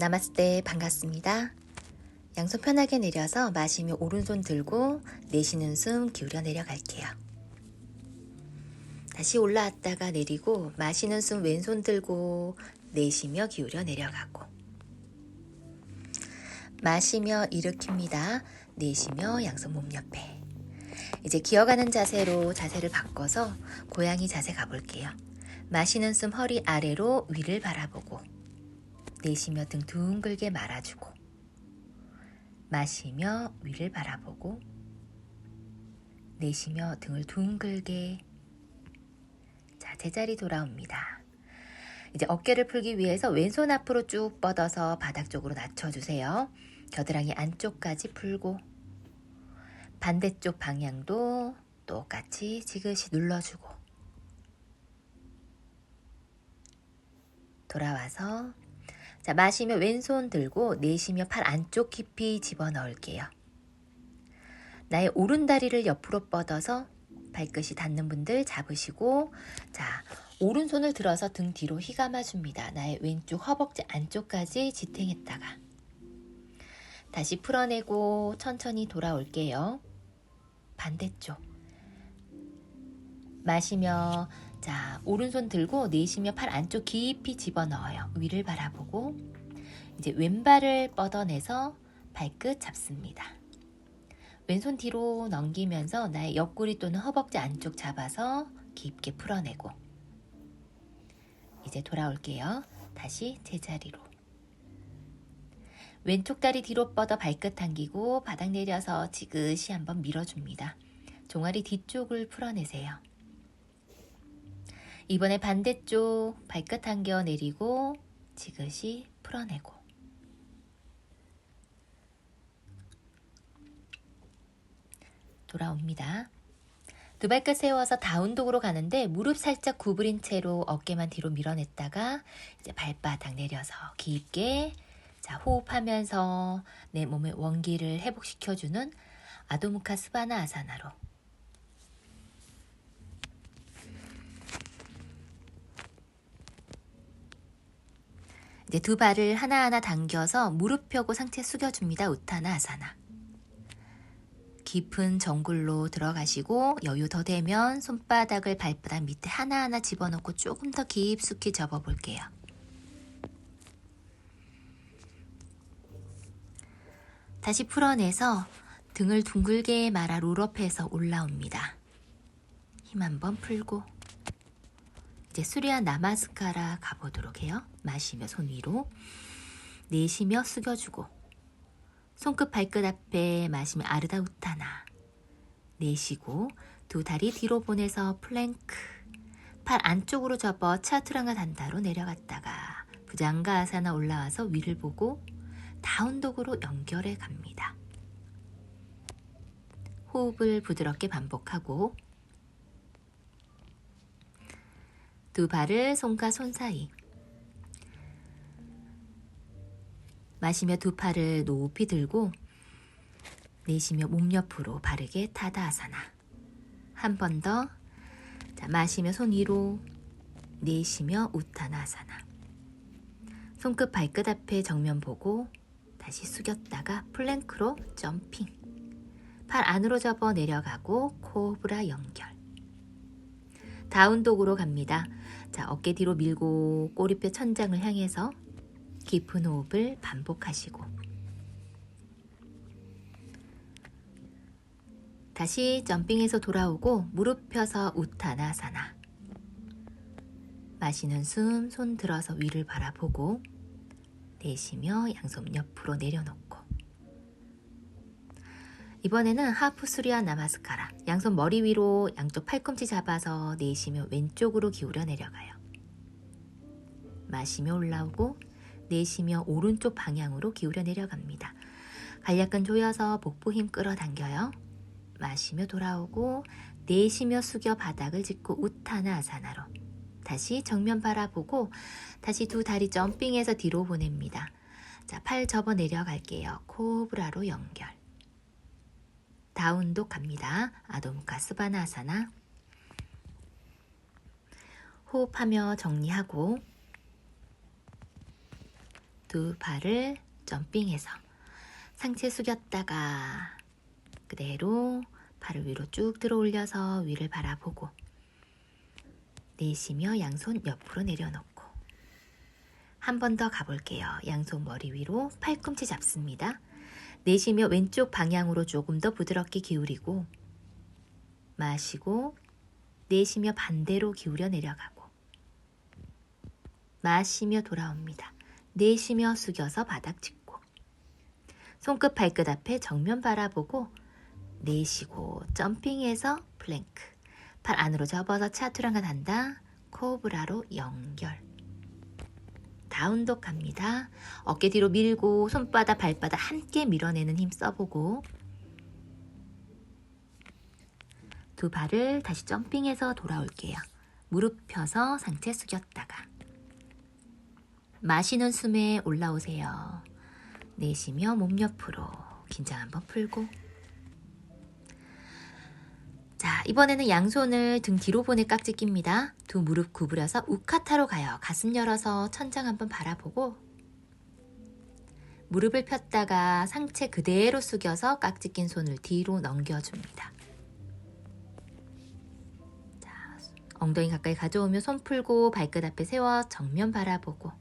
나마스테 반갑습니다. 양손 편하게 내려서 마시며 오른손 들고 내쉬는 숨 기울여 내려갈게요. 다시 올라왔다가 내리고 마시는 숨 왼손 들고 내쉬며 기울여 내려가고 마시며 일으킵니다. 내쉬며 양손 몸 옆에 이제 기어가는 자세로 자세를 바꿔서 고양이 자세 가볼게요. 마시는 숨 허리 아래로 위를 바라보고 내쉬며 등 둥글게 말아주고 마시며 위를 바라보고 내쉬며 등을 둥글게 자 제자리 돌아옵니다. 이제 어깨를 풀기 위해서 왼손 앞으로 쭉 뻗어서 바닥 쪽으로 낮춰주세요. 겨드랑이 안쪽까지 풀고 반대쪽 방향도 똑같이 지그시 눌러주고 돌아와서 자 마시며 왼손 들고 내쉬며 팔 안쪽 깊이 집어넣을게요. 나의 오른 다리를 옆으로 뻗어서 발끝이 닿는 분들 잡으시고 자 오른손을 들어서 등 뒤로 휘감아 줍니다. 나의 왼쪽 허벅지 안쪽까지 지탱했다가 다시 풀어내고 천천히 돌아올게요. 반대쪽 마시며 자 오른손 들고 내쉬며 팔 안쪽 깊이 집어넣어요. 위를 바라보고 이제 왼발을 뻗어내서 발끝 잡습니다. 왼손 뒤로 넘기면서 나의 옆구리 또는 허벅지 안쪽 잡아서 깊게 풀어내고 이제 돌아올게요. 다시 제자리로 왼쪽 다리 뒤로 뻗어 발끝 당기고 바닥 내려서 지그시 한번 밀어줍니다. 종아리 뒤쪽을 풀어내세요. 이번에 반대쪽 발끝 당겨 내리고 지그시 풀어내고 돌아옵니다. 두 발끝 세워서 다운독으로 가는데 무릎 살짝 구부린 채로 어깨만 뒤로 밀어냈다가 이제 발바닥 내려서 깊게 자 호흡하면서 내 몸의 원기를 회복시켜주는 아도무카 스바나 아사나로 이제 두 발을 하나하나 당겨서 무릎 펴고 상체 숙여줍니다. 우타나 아사나. 깊은 정글로 들어가시고 여유 더 되면 손바닥을 발바닥 밑에 하나하나 집어넣고 조금 더 깊숙이 접어 볼게요. 다시 풀어내서 등을 둥글게 말아 롤업해서 올라옵니다. 힘 한번 풀고 이제 수리한 나마스카라 가보도록 해요. 마시며 손 위로 내쉬며 숙여주고 손끝 발끝 앞에 마시며 아르다 우타나 내쉬고 두 다리 뒤로 보내서 플랭크 팔 안쪽으로 접어 차투랑가 단다로 내려갔다가 부장가 아사나 올라와서 위를 보고 다운독으로 연결해 갑니다. 호흡을 부드럽게 반복하고 두 발을 손과 손 사이. 마시며 두 팔을 높이 들고 내쉬며 몸 옆으로 바르게 타다아사나. 한 번 더. 마시며 손 위로 내쉬며 우타나아사나. 손끝 발끝 앞에 정면 보고 다시 숙였다가 플랭크로 점핑. 팔 안으로 접어 내려가고 코브라 연결 다운독으로 갑니다. 자, 어깨 뒤로 밀고 꼬리뼈 천장을 향해서 깊은 호흡을 반복하시고. 다시 점핑해서 돌아오고 무릎 펴서 우타나사나. 마시는 숨 손 들어서 위를 바라보고 내쉬며 양손 옆으로 내려놓고 이번에는 하프 수리아 나마스카라 양손 머리 위로 양쪽 팔꿈치 잡아서 내쉬며 왼쪽으로 기울여 내려가요. 마시며 올라오고 내쉬며 오른쪽 방향으로 기울여 내려갑니다. 간략근 조여서 복부 힘 끌어당겨요. 마시며 돌아오고 내쉬며 숙여 바닥을 짚고 우타나 아사나로 다시 정면 바라보고 다시 두 다리 점핑해서 뒤로 보냅니다. 자, 팔 접어 내려갈게요. 코브라로 연결. 다운도 갑니다. 아도무카 스바나아사나. 호흡하며 정리하고 두 발을 점핑해서 상체 숙였다가 그대로 발을 위로 쭉 들어 올려서 위를 바라보고 내쉬며 양손 옆으로 내려놓고 한 번 더 가볼게요. 양손 머리 위로 팔꿈치 잡습니다. 내쉬며 왼쪽 방향으로 조금 더 부드럽게 기울이고 마시고 내쉬며 반대로 기울여 내려가고 마시며 돌아옵니다. 내쉬며 숙여서 바닥 짚고 손끝 발끝 앞에 정면 바라보고 내쉬고 점핑해서 플랭크. 팔 안으로 접어서 차투랑가 단다. 코브라로 연결 다운독 갑니다. 어깨 뒤로 밀고 손바닥 발바닥 함께 밀어내는 힘 써보고 두 발을 다시 점핑해서 돌아올게요. 무릎 펴서 상체 숙였다가 마시는 숨에 올라오세요. 내쉬며 몸 옆으로 긴장 한번 풀고 자 이번에는 양손을 등 뒤로 보내 깍지 낍니다. 두 무릎 구부려서 우카타로 가요. 가슴 열어서 천장 한번 바라보고 무릎을 폈다가 상체 그대로 숙여서 깍지 낀 손을 뒤로 넘겨줍니다. 자, 엉덩이 가까이 가져오며 손 풀고 발끝 앞에 세워 정면 바라보고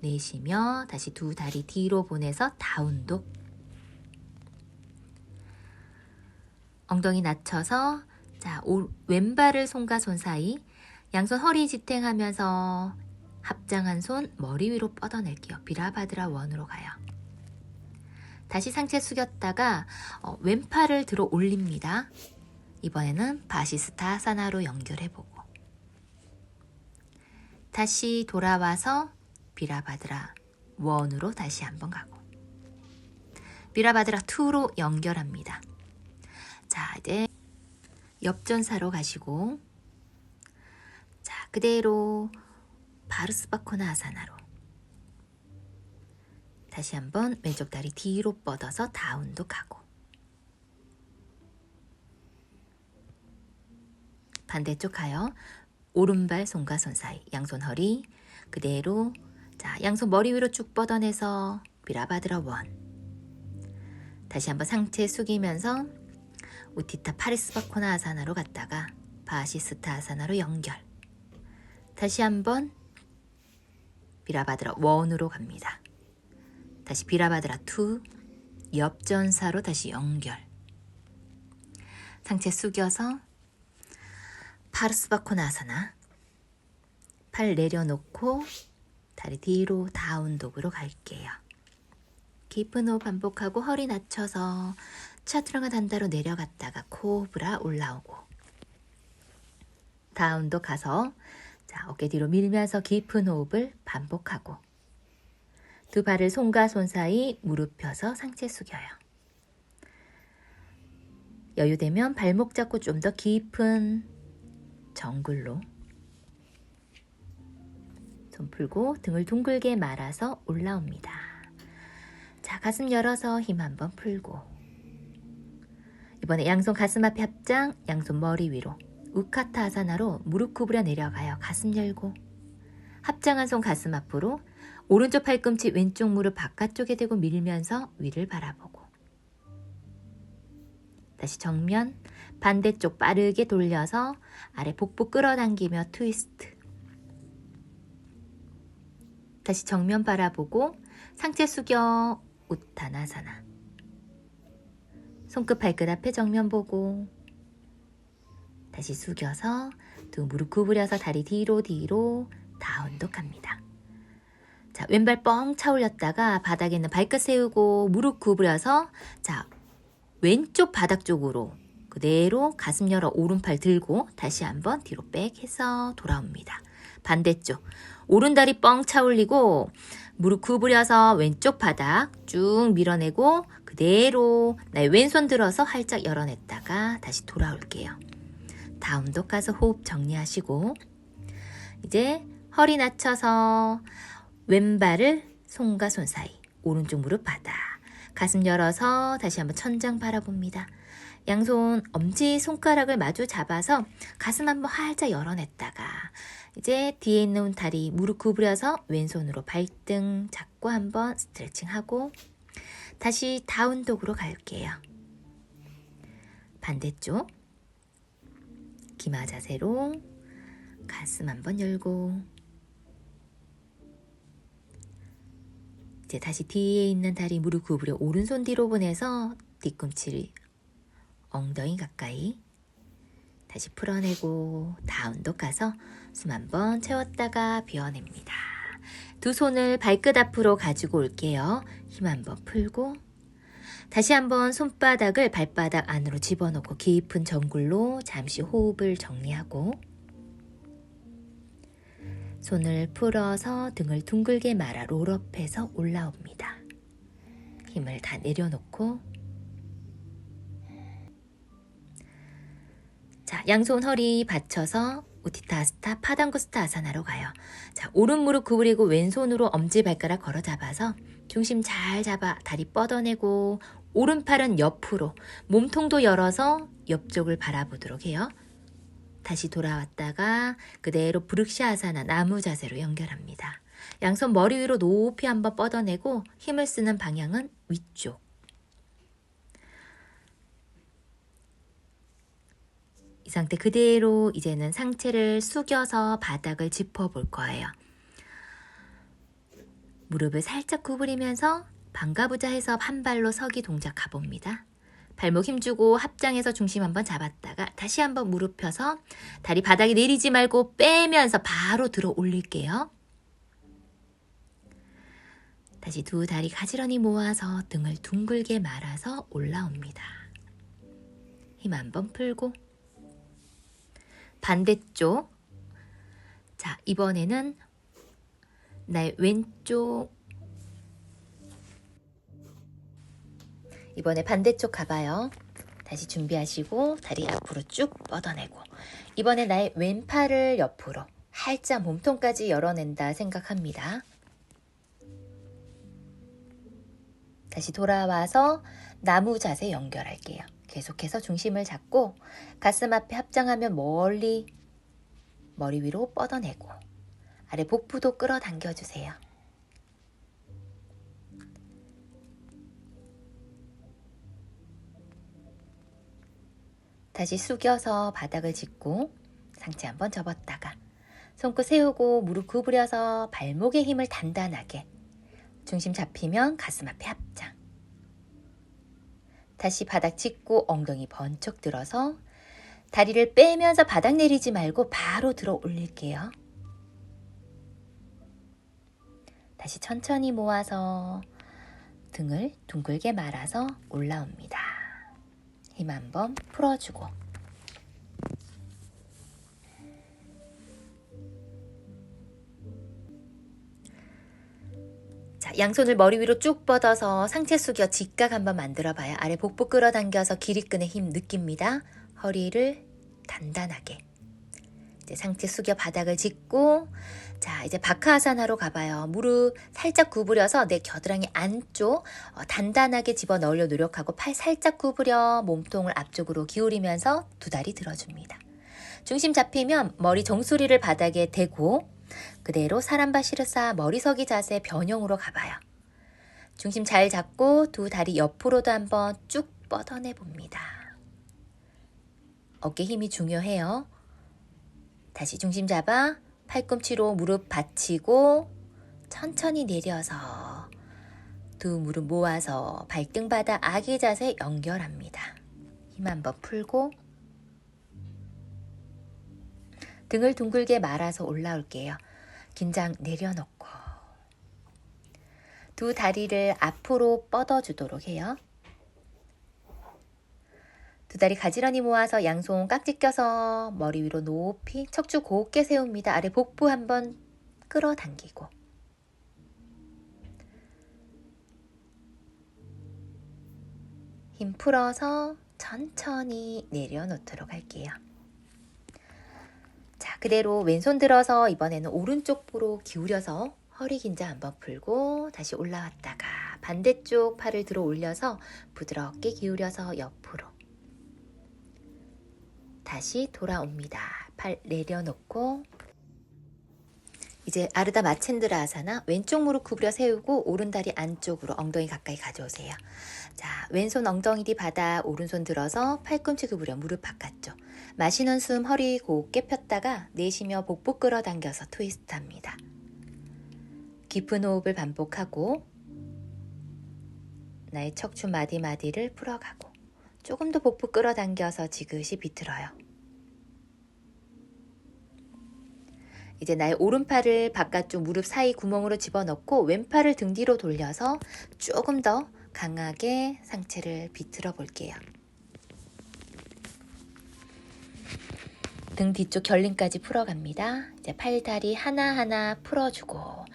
내쉬며 다시 두 다리 뒤로 보내서 다운독 엉덩이 낮춰서 자 오, 왼발을 손과 손 사이 양손 허리 지탱하면서 합장한 손 머리 위로 뻗어낼게요. 비라바드라 원으로 가요. 다시 상체 숙였다가 어, 왼팔을 들어 올립니다. 이번에는 바시스타 사나로 연결해보고 다시 돌아와서 비라바드라 원으로 다시 한번 가고 비라바드라 2로 연결합니다. 자 이제 옆전사로 가시고 자 그대로 바르스바코나 아사나로. 다시 한번 왼쪽 다리 뒤로 뻗어서 다운도 가고. 반대쪽 가요. 오른발 손과 손 사이 양손 허리 그대로 자 양손 머리 위로 쭉 뻗어내서 비라바드라 원. 다시 한번 상체 숙이면서 우티타 파리스바코나 아사나로 갔다가 바시스타 아사나로 연결 다시 한번 비라바드라 원으로 갑니다. 다시 비라바드라 2 옆전사로 다시 연결 상체 숙여서 파르스바코나사나 팔 내려놓고 다리 뒤로 다운독으로 갈게요. 깊은 호흡 반복하고 허리 낮춰서 차트랑가 단다로 내려갔다가 코브라 올라오고 다운독 가서 자 어깨 뒤로 밀면서 깊은 호흡을 반복하고 두 발을 손과 손 사이 무릎 펴서 상체 숙여요. 여유되면 발목 잡고 좀 더 깊은 정글로 손 풀고 등을 둥글게 말아서 올라옵니다. 자, 가슴 열어서 힘 한번 풀고 이번에 양손 가슴 앞에 합장, 양손 머리 위로. 우카타 아사나로 무릎 구부려 내려가요. 가슴 열고. 합장한 손 가슴 앞으로 오른쪽 팔꿈치 왼쪽 무릎 바깥쪽에 대고 밀면서 위를 바라보고. 다시 정면 반대쪽 빠르게 돌려서 아래 복부 끌어당기며 트위스트. 다시 정면 바라보고 상체 숙여 우타나사나 손끝 발끝 앞에 정면 보고 다시 숙여서 두 무릎 구부려서 다리 뒤로 뒤로 다운독 갑니다. 자, 왼발 뻥 차 올렸다가 바닥에 있는 발끝 세우고 무릎 구부려서 자, 왼쪽 바닥 쪽으로 그대로 가슴 열어 오른팔 들고 다시 한번 뒤로 백 해서 돌아옵니다. 반대쪽 오른 다리 뻥 차 올리고 무릎 구부려서 왼쪽 바닥 쭉 밀어내고 그대로 나의 왼손 들어서 활짝 열어냈다가 다시 돌아올게요. 다운독 가서 호흡 정리하시고 이제 허리 낮춰서 왼발을 손과 손 사이 오른쪽 무릎 바닥 가슴 열어서 다시 한번 천장 바라봅니다. 양손 엄지 손가락을 마주 잡아서 가슴 한번 활짝 열어냈다가 이제 뒤에 있는 다리 무릎 구부려서 왼손으로 발등 잡고 한번 스트레칭하고 다시 다운독으로 갈게요. 반대쪽 기마 자세로 가슴 한번 열고 이제 다시 뒤에 있는 다리 무릎 구부려 오른손 뒤로 보내서 뒤꿈치를 엉덩이 가까이 다시 풀어내고 다운독 가서 숨 한번 채웠다가 비워냅니다. 두 손을 발끝 앞으로 가지고 올게요. 힘 한번 풀고 다시 한번 손바닥을 발바닥 안으로 집어넣고 깊은 정굴로 잠시 호흡을 정리하고 손을 풀어서 등을 둥글게 말아 롤업해서 올라옵니다. 힘을 다 내려놓고 자, 양손 허리 받쳐서 우티타스타 파당구스타 아사나로 가요. 자, 오른 무릎 구부리고 왼손으로 엄지 발가락 걸어 잡아서 중심 잘 잡아 다리 뻗어내고 오른팔은 옆으로 몸통도 열어서 옆쪽을 바라보도록 해요. 다시 돌아왔다가 그대로 브룩샤 아사나 나무 자세로 연결합니다. 양손 머리 위로 높이 한번 뻗어내고 힘을 쓰는 방향은 위쪽. 이 상태 그대로 이제는 상체를 숙여서 바닥을 짚어 볼 거예요. 무릎을 살짝 구부리면서 반가부자 해서 한 발로 서기 동작 가봅니다. 발목 힘주고 합장해서 중심 한번 잡았다가 다시 한번 무릎 펴서 다리 바닥에 내리지 말고 빼면서 바로 들어 올릴게요. 다시 두 다리 가지런히 모아서 등을 둥글게 말아서 올라옵니다. 힘 한번 풀고 반대쪽 자 이번에는 나의 왼쪽 이번에 반대쪽 가봐요. 다시 준비하시고 다리 앞으로 쭉 뻗어내고 이번에 나의 왼팔을 옆으로 활짝 몸통까지 열어낸다 생각합니다. 다시 돌아와서 나무 자세 연결할게요. 계속해서 중심을 잡고 가슴 앞에 합장하면 멀리 머리 위로 뻗어내고 아래 복부도 끌어당겨 주세요. 다시 숙여서 바닥을 짚고 상체 한번 접었다가 손끝 세우고 무릎 구부려서 발목에 힘을 단단하게 중심 잡히면 가슴 앞에 합장 다시 바닥 짚고 엉덩이 번쩍 들어서 다리를 빼면서 바닥 내리지 말고 바로 들어 올릴게요. 다시 천천히 모아서 등을 둥글게 말아서 올라옵니다. 힘 한번 풀어주고 자, 양손을 머리 위로 쭉 뻗어서 상체 숙여 직각 한번 만들어 봐요. 아래 복부 끌어당겨서 기립근에 힘 느낍니다. 허리를 단단하게. 이제 상체 숙여 바닥을 짚고 자, 이제 바카아사나로 가봐요. 무릎 살짝 구부려서 내 겨드랑이 안쪽 어, 단단하게 집어 넣으려 노력하고 팔 살짝 구부려 몸통을 앞쪽으로 기울이면서 두 다리 들어줍니다. 중심 잡히면 머리 정수리를 바닥에 대고 그대로 사람바시르사 머리서기 자세 변형으로 가봐요. 중심 잘 잡고 두 다리 옆으로도 한번 쭉 뻗어내 봅니다. 어깨 힘이 중요해요. 다시 중심 잡아 팔꿈치로 무릎 받치고 천천히 내려서 두 무릎 모아서 발등 바닥 아기 자세 연결합니다. 힘 한번 풀고 등을 둥글게 말아서 올라올게요. 긴장 내려놓고 두 다리를 앞으로 뻗어주도록 해요. 두 다리 가지런히 모아서 양손 깍지 껴서 머리 위로 높이 척추 곱게 세웁니다. 아래 복부 한번 끌어당기고 힘 풀어서 천천히 내려놓도록 할게요. 자, 그대로 왼손 들어서 이번에는 오른쪽으로 기울여서 허리 긴장 한번 풀고 다시 올라왔다가 반대쪽 팔을 들어 올려서 부드럽게 기울여서 옆으로 다시 돌아옵니다. 팔 내려놓고 이제 아르다 마첸드라 아사나 왼쪽 무릎 구부려 세우고 오른 다리 안쪽으로 엉덩이 가까이 가져오세요. 자, 왼손 엉덩이 뒤 받아 오른손 들어서 팔꿈치 구부려 무릎 바깥쪽. 마시는 숨 허리 곱게 폈다가 내쉬며 복부 끌어당겨서 트위스트 합니다. 깊은 호흡을 반복하고 나의 척추 마디마디를 풀어가고 조금 더 복부 끌어당겨서 지그시 비틀어요. 이제 나의 오른팔을 바깥쪽 무릎 사이 구멍으로 집어넣고 왼팔을 등 뒤로 돌려서 조금 더 강하게 상체를 비틀어 볼게요. 등 뒤쪽 결림까지 풀어갑니다. 이제 팔다리 하나하나 풀어주고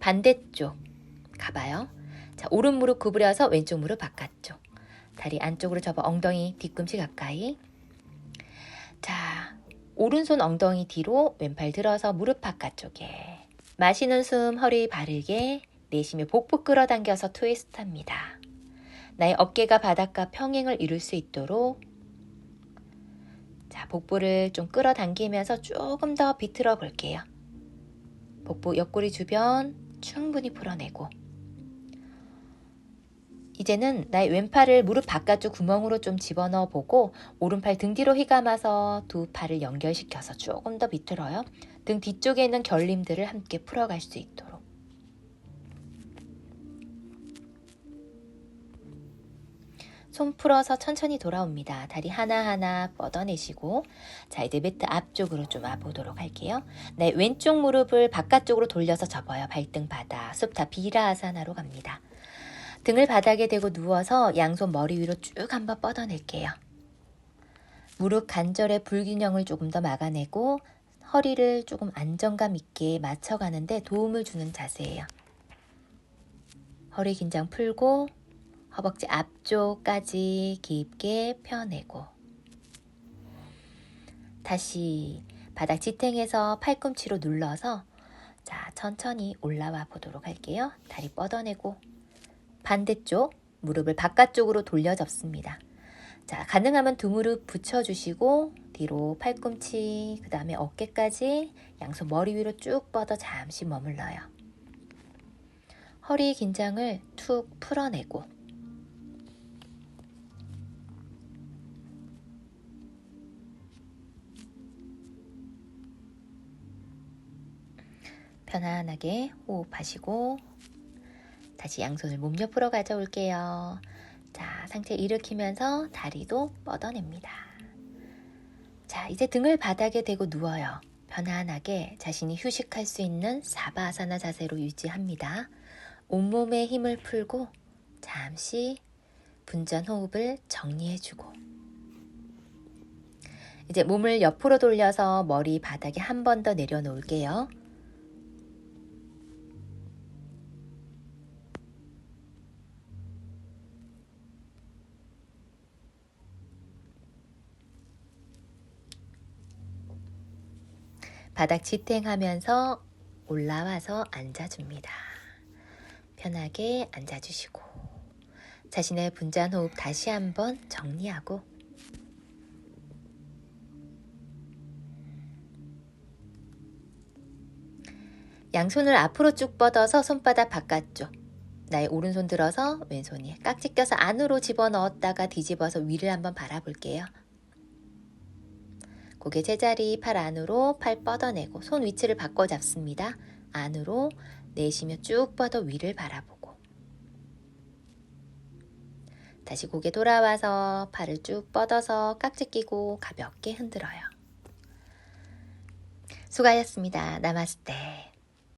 반대쪽 가봐요. 자, 오른 무릎 구부려서 왼쪽 무릎 바깥쪽. 다리 안쪽으로 접어 엉덩이 뒤꿈치 가까이. 자, 오른손 엉덩이 뒤로 왼팔 들어서 무릎 바깥쪽에. 마시는 숨 허리 바르게 내쉬며 복부 끌어당겨서 트위스트 합니다. 나의 어깨가 바닥과 평행을 이룰 수 있도록 자, 복부를 좀 끌어당기면서 조금 더 비틀어 볼게요. 복부 옆구리 주변 충분히 풀어내고 이제는 나의 왼팔을 무릎 바깥쪽 구멍으로 좀 집어넣어 보고 오른팔 등 뒤로 휘감아서 두 팔을 연결시켜서 조금 더 비틀어요. 등 뒤쪽에 있는 결림들을 함께 풀어갈 수 있도록. 손 풀어서 천천히 돌아옵니다. 다리 하나하나 뻗어내시고 자 이제 매트 앞쪽으로 좀 와보도록 할게요. 네 왼쪽 무릎을 바깥쪽으로 돌려서 접어요. 발등 바닥 숲다 비라아사나로 갑니다. 등을 바닥에 대고 누워서 양손 머리 위로 쭉 한번 뻗어낼게요. 무릎 관절의 불균형을 조금 더 막아내고 허리를 조금 안정감 있게 맞춰가는데 도움을 주는 자세예요. 허리 긴장 풀고 허벅지 앞쪽까지 깊게 펴내고 다시 바닥 지탱해서 팔꿈치로 눌러서 자 천천히 올라와 보도록 할게요. 다리 뻗어내고 반대쪽 무릎을 바깥쪽으로 돌려 접습니다. 자, 가능하면 두 무릎 붙여주시고 뒤로 팔꿈치, 그 다음에 어깨까지 양손 머리 위로 쭉 뻗어 잠시 머물러요. 허리 긴장을 툭 풀어내고 편안하게 호흡하시고 다시 양손을 몸 옆으로 가져올게요. 자, 상체 일으키면서 다리도 뻗어냅니다. 자, 이제 등을 바닥에 대고 누워요. 편안하게 자신이 휴식할 수 있는 사바아사나 자세로 유지합니다. 온몸에 힘을 풀고 잠시 분전 호흡을 정리해주고 이제 몸을 옆으로 돌려서 머리 바닥에 한 번 더 내려놓을게요. 바닥 지탱하면서 올라와서 앉아줍니다. 편하게 앉아주시고 자신의 분잔 호흡 다시 한번 정리하고 양손을 앞으로 쭉 뻗어서 손바닥 바깥쪽 나의 오른손 들어서 왼손이 깍지 껴서 안으로 집어넣었다가 뒤집어서 위를 한번 바라볼게요. 고개 제자리 팔 안으로 팔 뻗어내고 손 위치를 바꿔 잡습니다. 안으로 내쉬며 쭉 뻗어 위를 바라보고 다시 고개 돌아와서 팔을 쭉 뻗어서 깍지 끼고 가볍게 흔들어요. 수고하셨습니다. 나마스테.